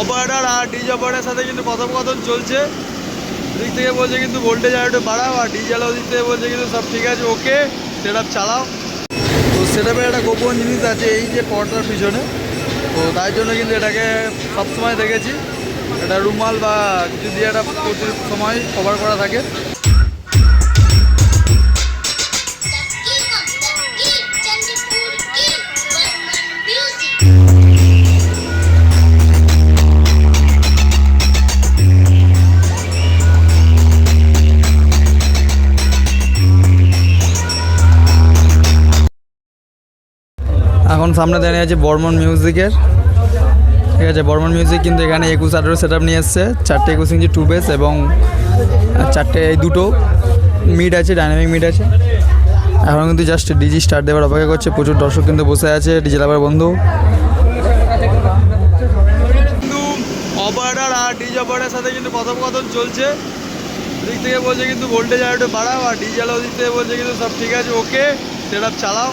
Operator আর ডিজ operator সাথে কিন্তু কথোপকথন চলছে। দিক থেকে বলছে কিন্তু ভোল্টেজ আর একটু বাড়াও, আর ডিজেল দিক থেকে বলছে কিন্তু সব ঠিক আছে ওকে সেট চালাও। তো সেটাপে একটা গোপন জিনিস আছে, এই যে পর্দার পিছনে। তো তাই জন্য কিন্তু এটাকে সবসময় দেখেছি। এটা রুমাল বা কিছু দিয়ে একটা প্রতি সময় কভার করা থাকে। এখন সামনে দাঁড়িয়ে আছে বর্মন মিউজিকের। ঠিক আছে, বর্মন মিউজিক কিন্তু এখানে একুশ আঠেরো সেট আপ নিয়ে এসছে। চারটে একুশ ইঞ্চি টু বেস এবং চারটে এই দুটো মিড আছে ডাইনামিক মিড আছে। এখন কিন্তু জাস্ট ডিজি স্টার্ট দেওয়ার অপেক্ষা করছে। প্রচুর দর্শক কিন্তু বসে আছে ডিজি লাভার বন্ধু। অপারেটার আর ডিজি অপারেটার সাথে কিন্তু কথোপকথন চলছে। দিক থেকে বলছে কিন্তু ভোল্টেজ আর একটু বাড়াও, আর ডিজেল দিক থেকে বলছে কিন্তু সব ঠিক আছে ওকে সেট চালাও।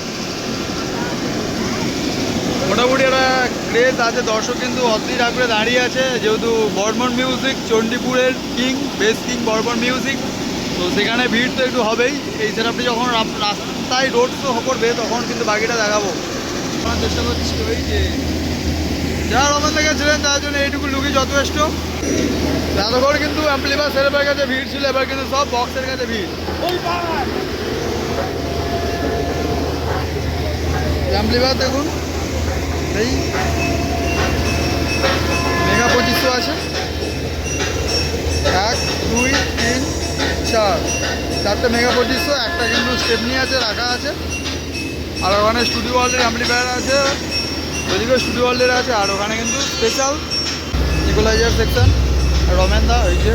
মোটামুটি একটা ক্রেজ আছে। দর্শক কিন্তু অধীর আগ্রহে দাঁড়িয়ে আছে। যেহেতু Barman music চণ্ডীপুরের king bass king Barman music তো সেখানে ভিড় তো একটু হবেই। এই সেটআপটি যখন রাস্তায় রোড শো করবে, তখন কিন্তু বাকিটা দেখাবো। আমরা চেষ্টা করছি ওই যে যারা রমেন থেকে ছিলেন, তার জন্য এইটুকু লুকি যথেষ্ট। এতক্ষণ কিন্তু অ্যাম্পলিফার সেরেপের কাছে ভিড় ছিল, এবার কিন্তু সব বক্সের কাছে ভিড়। অ্যাম্পলিফার দেখুন। এই মেগা পঁচিশশো আছে। এক, দুই, তিন, চার। চারটে মেগা পঁচিশশো, একটা কিন্তু স্টেপনি আছে, রাখা আছে। আর ওখানে স্টুডিও ওয়ার্ল্ডের অ্যাম্পলিফায়ার আছে। ওইদিকে স্টুডিও ওয়ার্ল্ডের আছে, আর ওখানে কিন্তু স্পেশাল ইকুলাইজার সেকশন রমেন দা এই যে।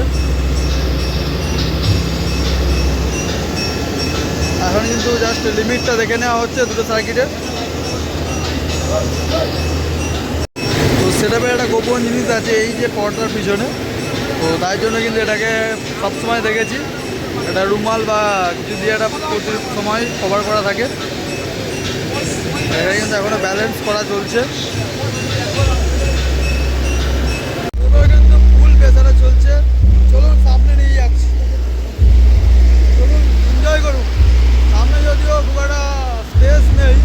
এখন কিন্তু জাস্ট লিমিটটা দেখে নেওয়া হচ্ছে দুটো সার্কিটের তো সেটা একটা গোপন জিনিস আছে, এই যে পর্দার পিছনে। তো তাই জন্য কিন্তু এটাকে সবসময় দেখেছি। এটা রুমাল বা কিছু দিয়ে একটা প্রতি সময় কভার করা থাকে। এটা কিন্তু এখনও ব্যালেন্স করা চলছে এবার কিন্তু ফুল প্রেসারে চলছে চলুন সামনে নিয়ে যাচ্ছি চলুন এনজয় করুন সামনে যদিও খুব একটা স্পেস নেই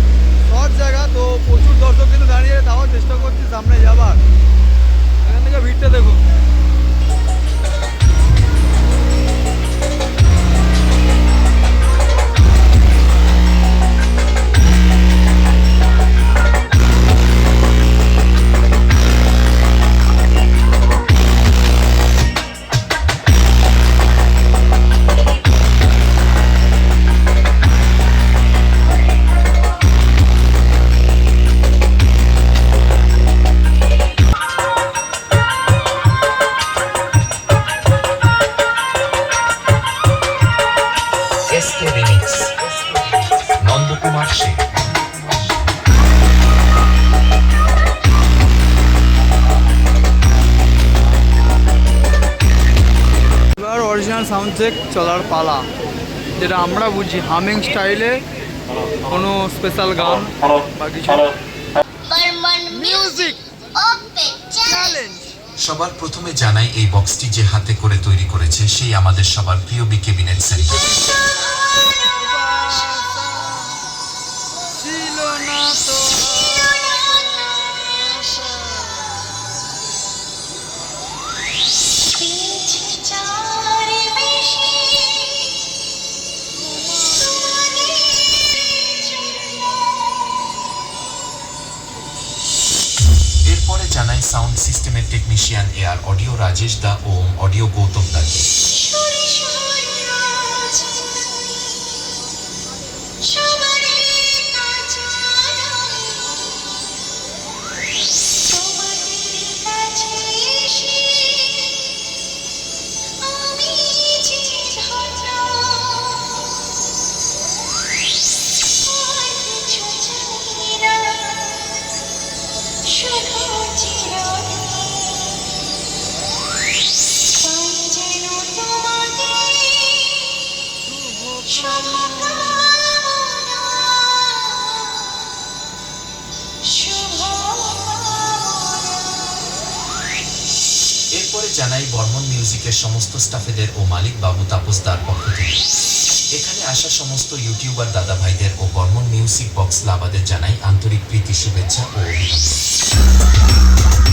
শর্ট জায়গা তো প্রচুর দর্শক কিন্তু দাঁড়িয়ে তাও চেষ্টা করছি সামনে যাবার এখান থেকে ভিড়টা দেখুন অরিজিনাল সাউন্ড চেক চলার পালা যেটা আমরা বুঝি হামিং স্টাইলে কোনো স্পেশাল গান বা কিছু. চ্যালেঞ্জ সবার প্রথমে জানাই এই বক্সটি যে হাতে করে তৈরি করেছে সেই আমাদের সবার প্রিয় বি কেবিনেট সেন্টার এরপরে জানাই সাউন্ড সিস্টেমের technician A R audio Rajesh দা ও অডিও গৌতম দাকে। এরপরে জানাই বর্মন মিউজিকের সমস্ত স্টাফেদের ও মালিক বাবু তাপসদার পক্ষ থেকে। এখানে আসা সমস্ত ইউটিউবার দাদা ভাইদের ও বর্মন মিউজিক বক্স লাভাদের জানাই আন্তরিক প্রীতি, শুভেচ্ছা ও অভিনন্দন।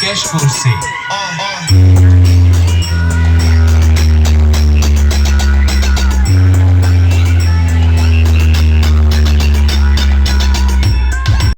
quer por Oh, ah, oh. Ah.